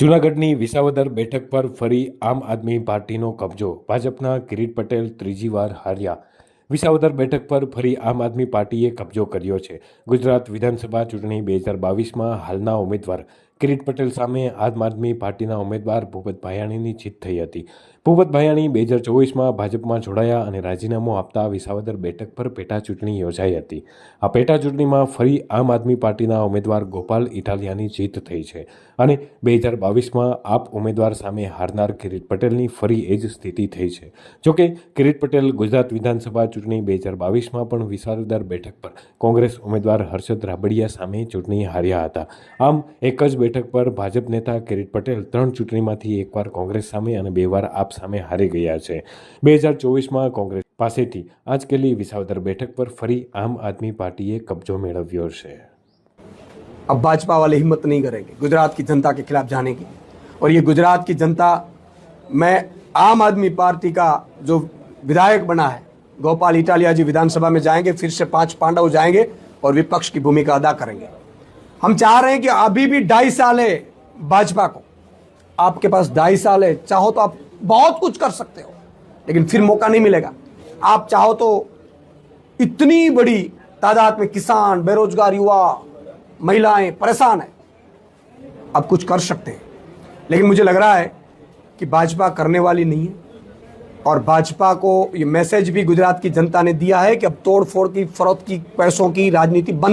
જૂનાગઢની વિસાવદર બેઠક પર ફરી આમ આદમી પાર્ટીનો કબજો ભાજપના કિરીટ પટેલ ત્રીજી વાર હાર્યા વિસાવદર બેઠક પર ફરી આમ આદમી પાર્ટીએ કબજો કર્યો છે ગુજરાત વિધાનસભા ચૂંટણી બે હજાર બાવીસમાં હાલના ઉમેદવાર કિરીટ પટેલ સામે આમ આદમી પાર્ટીના ઉમેદવાર ભૂપત ભાયાણીની જીત થઈ હતી ભૂપત ભાયાણી બે હજાર ચોવીસમાં ભાજપમાં જોડાયા અને રાજીનામું આપતા વિસાવદર બેઠક પર પેટા ચૂંટણી યોજાઈ હતી આ પેટા ચૂંટણીમાં ફરી આમ આદમી પાર્ટીના ઉમેદવાર ગોપાલ ઇટાલિયાની જીત થઈ છે અને બે હજાર બાવીસમાં આપ ઉમેદવાર સામે હારનાર કિરીટ પટેલની ફરી એ જ સ્થિતિ થઈ છે જોકે કિરીટ પટેલ ગુજરાત વિધાનસભા ચૂંટણી બે હજાર બાવીસમાં પણ વિસાવદર બેઠક પર કોંગ્રેસ ઉમેદવાર હર્ષદ રાબડિયા સામે ચૂંટણી હાર્યા હતા આમ એક જ બેઠક एक बार भाजपा नेता केरेट पटेल तृण चुटनी माथी एक बार कांग्रेस सामने आने दो बार आप सामने हारे गया है 2024 में कांग्रेस પાસેથી આજ કેલી વિસાવતર બેઠક પર ફરી આમ આદમી પાર્ટીએ કબજો મેળવ્યો છે અ ભાજપાવાલી હિંમત નહીં કરે ગુજરાતની જનતા કે खिलाफ જાનનેગી ઓર યે ગુજરાત કી જનતા મે આમ આદમી પાર્ટી કા જો વિધાયક બના હે ગોપાલ ઇટાલિયાજી વિધાનસભા મે જાયેંગે ફિર સે પાંચ પાંડવ જાયેંગે ઓર વિપક્ષ કી ભૂમિકા અદા કરેંગે हम चाह रहे हैं कि अभी भी ढाई साल है भाजपा को आपके पास ढाई साल है चाहो तो आप बहुत कुछ कर सकते हो लेकिन फिर मौका नहीं मिलेगा आप चाहो तो इतनी बड़ी तादाद में किसान बेरोजगार युवा महिलाएं परेशान है आप कुछ कर सकते हैं लेकिन मुझे लग रहा है कि भाजपा करने वाली नहीं है और भाजपा को ये मैसेज भी गुजरात की जनता ने दिया है कि अब तोड़ फोड़ की फरोख की पैसों की राजनीति बंद